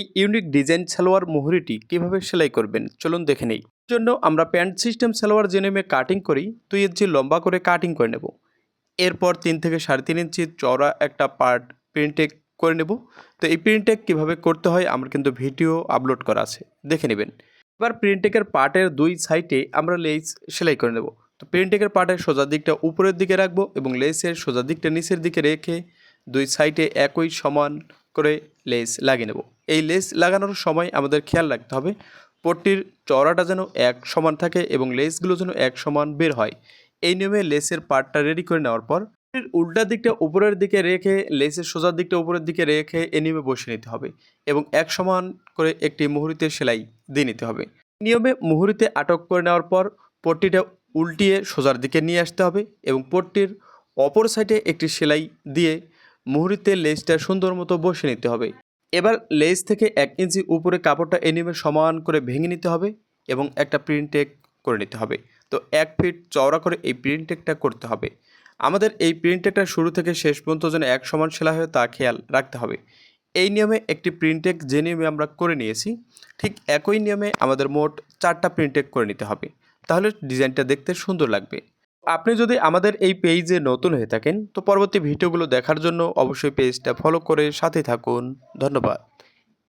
এই unique design salwar মুহুরিটি কীভাবে সেলাই করবেন? চলুন দেখে নেই। জন্য আমরা প্যান্ট সিস্টেম সালোয়ার যে নেমে কাটিং করি, দুই ইঞ্চি লম্বা করে কাটিং করে নেব। এরপর তিন থেকে সাড়ে তিন ইঞ্চি চওড়া একটা পার্ট প্রিন্টেক করে নেব। তো এই প্রিন্টেক কীভাবে করতে হয়, আমার কিন্তু ভিডিও আপলোড করা আছে। দেখে নেবেন। এবার প্রিন্টেকের পার্টের দুই সাইডে আমরা লেস সেলাই করে নেব। তো প্রিন্টেকের পার্টের সোজা দিকটা উপরের দিকে রাখব এবং লেসের সোজা দিকটা নিচের দিকে রেখে দুই সাইডে একই সমান করে লেস লাগিয়ে নেব। এই লেস লাগানোর সময় আমাদের খেয়াল রাখতে হবে, পট্টির চওড়াটা যেন এক সমান থাকে এবং লেসগুলো যেন এক সমান বের হয়। এই নিয়মে লেসের পার্টটা রেডি করে নেওয়ার পর উল্টা দিকটা উপরের দিকে রেখে, লেসের সোজার দিকটা উপরের দিকে রেখে এ নিয়মে বসে নিতে হবে এবং এক সমান করে একটি মুহুরিতে সেলাই দিয়ে নিতে হবে। নিয়মে মুহুরিতে আটক করে নেওয়ার পর, পট্টিটা উল্টিয়ে সোজার দিকে নিয়ে আসতে হবে এবং পট্টির অপর সাইডে একটি সেলাই দিয়ে মুহুরিতে লেজটা সুন্দর মতো বসে নিতে হবে। এবার লেজ থেকে এক ইঞ্চি উপরে কাপড়টা এনিমে সমান করে ভেঙে নিতে হবে এবং একটা প্রিন্টেক করে নিতে হবে। তো এক ফিট চওড়া করে এই প্রিন্টেকটা করতে হবে। আমাদের এই প্রিন্টেকটা শুরু থেকে শেষ পর্যন্ত যেন এক সমান সেলাই হয় তা খেয়াল রাখতে হবে। এই নিয়মে একটি প্রিন্টেক যে নিয়মে আমরা করে নিয়েছি, ঠিক একই নিয়মে আমাদের মোট চারটা প্রিন্টেক করে নিতে হবে। তাহলে ডিজাইনটা দেখতে সুন্দর লাগবে। আপনি যদি আমাদের এই পেজে নতুন হয়ে থাকেন, তো পরবর্তী ভিডিওগুলো দেখার জন্য অবশ্যই পেজটা ফলো করে সাথে থাকুন। ধন্যবাদ।